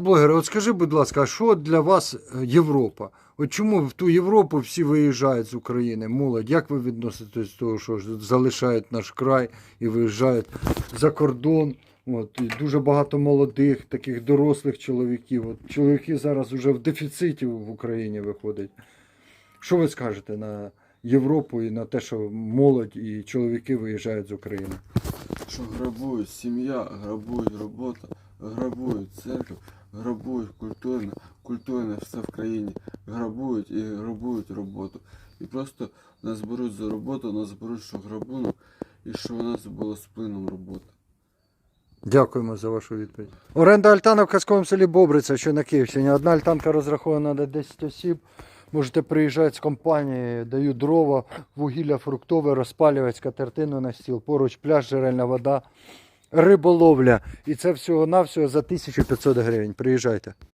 Блогери, от скажи, будь ласка, що для вас е, Європа? От чому в ту Європу всі виїжджають з України? Молодь, як ви відноситесь до того, що залишають наш край і виїжджають за кордон? От, і дуже багато молодих, таких дорослих чоловіків. От, чоловіки зараз вже в дефіциті в Україні виходять. Що ви скажете на Європу і на те, що молодь і чоловіки виїжджають з України? Що грабують сім'я, грабують робота, грабують церкву, грабують культурно, культурне все в країні, грабують і грабують роботу. І просто нас беруть за роботу, нас беруть, що грабунок, і що у нас було з плином роботи. Дякуємо за вашу відповідь. Оренда альтана в казковому селі Бобриця, що на Київщині. Одна альтанка розрахована на 10 осіб. Можете приїжджати з компанії, дають дрова, вугілля фруктове, розпалювати скатертину на стіл, поруч пляж, джерельна вода, риболовля. І це всього-навсього за 1500 гривень. Приїжджайте.